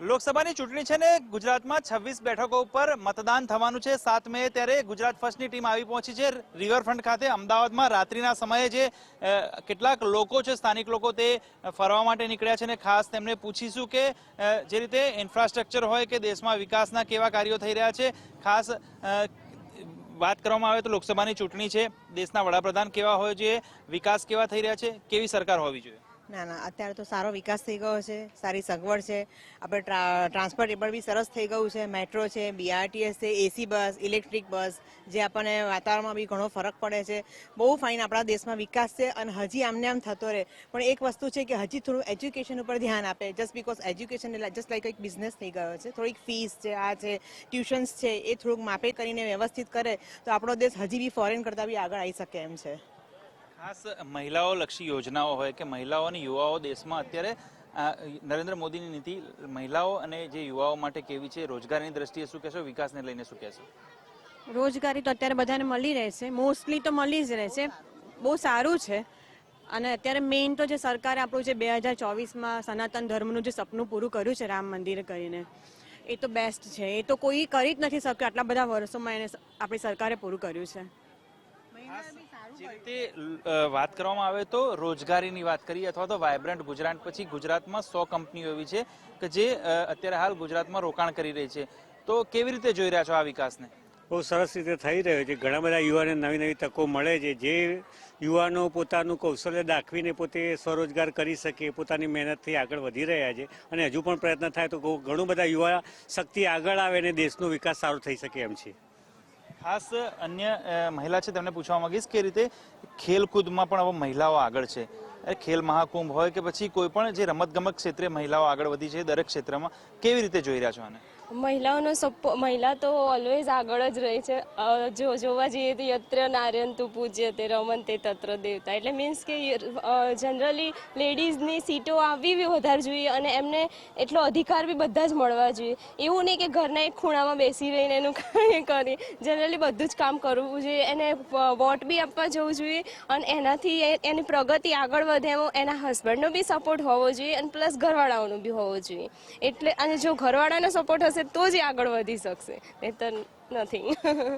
લોકસભાની ચૂંટણી છે ને, ગુજરાતમાં છવ્વીસ બેઠકો ઉપર મતદાન થવાનું છે. સાત મે ત્યારે ગુજરાત ફર્સ્ટની ટીમ આવી પહોંચી છે. રિવરફ્રન્ટ ખાતે અમદાવાદમાં રાત્રિના સમયે જે કેટલાક લોકો છે, સ્થાનિક લોકો તે ફરવા માટે નીકળ્યા છે અને ખાસ તેમને પૂછીશું કે જે રીતે ઇન્ફ્રાસ્ટ્રક્ચર હોય કે દેશમાં વિકાસના કેવા કાર્યો થઈ રહ્યા છે. ખાસ વાત કરવામાં આવે તો લોકસભાની ચૂંટણી છે. દેશના વડાપ્રધાન કેવા હોય જોઈએ વિકાસ કેવા થઈ રહ્યા છે? કેવી સરકાર હોવી જોઈએ? ના ના, અત્યારે તો સારો વિકાસ થઈ ગયો છે, સારી સગવડ છે. આપણે ટ્રા- ટ્રાન્સપોર્ટેબલ બી સરસ થઈ ગયું છે, મેટ્રો છે બીઆરટીએસ છે એસી બસ, ઇલેક્ટ્રિક બસ, જે આપણને વાતાવરણમાં બી ઘણો ફરક પડે છે. બહુ ફાઇન આપણા દેશમાં વિકાસ છે અને હજી આમને આમ થતો રહે. પણ એક વસ્તુ છે કે હજી થોડું એજ્યુકેશન ઉપર ધ્યાન આપે just because education just like એક બિઝનેસ થઈ ગયો છે. થોડીક ફીસ છે, આ છે ટ્યુશન્સ છે, એ થોડુંક માપે કરીને વ્યવસ્થિત કરે, તો આપણો દેશ હજી બી ફોરેન કરતાં બી આગળ આવી શકે એમ છે. ખાસ મહિલાઓ લક્ષી યોજનાઓ હોય કે મહિલાઓ અને યુવાઓ દેશમાં અત્યારે નરેન્દ્ર મોદીની નીતિ, મહિલાઓ અને જે યુવાઓ માટે કેવી છે, રોજગારીની દ્રષ્ટિએ શું કહેશો, વિકાસને લઈને શું કહેશો? રોજગારી તો અત્યારે બધાને મળી રહેશે મોસ્ટલી તો મળી જ રહેશે બહુ સારું છે. અને અત્યારે મેઇન તો જે સરકારે આપણું જે બે હજાર ચોવીસમાં સનાતન ધર્મનું જે સપનું પૂરું કર્યું છે, રામ મંદિર કરીને, એ તો બેસ્ટ છે. એ તો કોઈ કરી જ નથી શક્યું આટલા બધા વર્ષોમાં એને આપણી સરકારે પૂરું કર્યું છે. જે વાત કરવામાં આવે તો રોજગારીની વાત કરીએ અથવા તો વાયબ્રન્ટ ગુજરાત પછી ગુજરાતમાં સો કંપનીઓ એવી છે કે જે અત્યારે હાલ ગુજરાતમાં રોકાણ કરી રહી છે. તો કેવી રીતે જોઈ રહ્યા છો આ વિકાસને? બહુ સરસ રીતે થઈ રહ્યો છે. ઘણા બધા યુવાને નવી નવી તકો મળે છે. જે યુવાનો પોતાનું કૌશલ્ય દાખવીને પોતે સ્વરોજગાર કરી શકે પોતાની મહેનતથી આગળ વધી રહ્યા છે અને હજુ પણ પ્રયત્ન થાય તો ઘણું બધા યુવા શક્તિ આગળ આવે અને દેશનો વિકાસ સારો થઈ શકે એમ છે. ખાસ અન્ય મહિલા છે તેમને પૂછવા માંગીશ કે રીતે ખેલકૂદમાં પણ હવે મહિલાઓ આગળ છે. ખેલ મહાકુંભ હોય કે પછી કોઈ પણ જે રમતગમત ક્ષેત્રે મહિલાઓ આગળ વધી છે, દરેક ક્ષેત્રમાં, કેવી રીતે જોઈ રહ્યા છો આને? મહિલાઓનો સપો, મહિલા તો ઓલવેઝ આગળ જ રહી છે. જો, જોવા જઈએ તો યત્ર નારાયણ તું પૂજ્ય તે રમન તે તત્ર દેવતા. એટલે મીન્સ કે જનરલી લેડીઝની સીટો આવવી બી વધારે જોઈએ અને એમને એટલો અધિકાર બી બધા જ મળવા જોઈએ. એવું નહીં કે ઘરના એક ખૂણામાં બેસી રહીને એનું કાંઈ કરી. જનરલી બધું જ કામ કરવું જોઈએ. એને વોટ બી આપવા જવું જોઈએ અને એનાથી એની પ્રગતિ આગળ વધે એના હસબન્ડનો બી સપોર્ટ હોવો જોઈએ અને પ્લસ ઘરવાળાઓનો બી હોવો જોઈએ. એટલે, અને જો ઘરવાળાનો સપોર્ટ હશે તો જ આગળ વધી શકશે, નહીતર નથી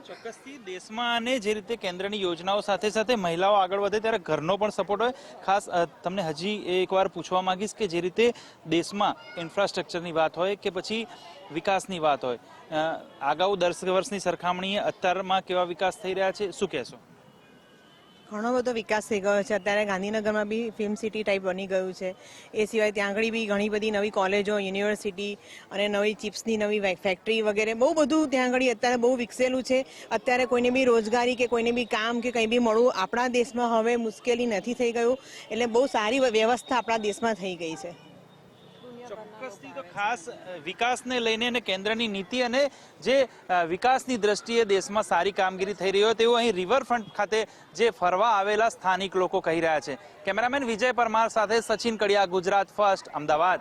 ચોક્કસથી દેશમાં અને જે રીતે કેન્દ્રની યોજનાઓ સાથે સાથે મહિલાઓ આગળ વધે ત્યારે ઘરનો પણ સપોર્ટ હોય. ખાસ તમને હજી એકવાર પૂછવા માંગીશ કે જે રીતે દેશમાં ઇન્ફ્રાસ્ટ્રક્ચરની વાત હોય કે પછી વિકાસની વાત હોય. આગાઉ દસ વર્ષની સરખામણીએ અત્યારમાં કેવા વિકાસ થઈ રહ્યા છે, શું કહેશો? ઘણો બધો વિકાસ થઈ ગયો છે. અત્યારે ગાંધીનગરમાં બી ફિલ્મ સિટી ટાઈપ બની ગયું છે. એ સિવાય ત્યાં આગળ બી ઘણી બધી નવી કોલેજો યુનિવર્સિટી અને નવી ચિપ્સની નવી ફેક્ટરી વગેરે બહુ બધું ત્યાં આગળ અત્યારે બહુ વિકસેલું છે. અત્યારે કોઈને બી રોજગારી કે કોઈને બી કામ કે કંઈ બી મળવું આપણા દેશમાં હવે મુશ્કેલી નથી થઈ ગયું. એટલે બહુ સારી વ્યવસ્થા આપણા દેશમાં થઈ ગઈ છે. ચોક્કસથી તો ખાસ વિકાસને લઈને અને કેન્દ્રની નીતિ અને જે વિકાસની દ્રષ્ટિએ દેશમાં સારી કામગીરી થઈ રહી હોય તેવું અહીં રિવરફ્રન્ટ ખાતે જે ફરવા આવેલા સ્થાનિક લોકો કહી રહ્યા છે. કેમેરામેન વિજય પરમાર સાથે સચિન કડિયા, ગુજરાત ફર્સ્ટ, અમદાવાદ.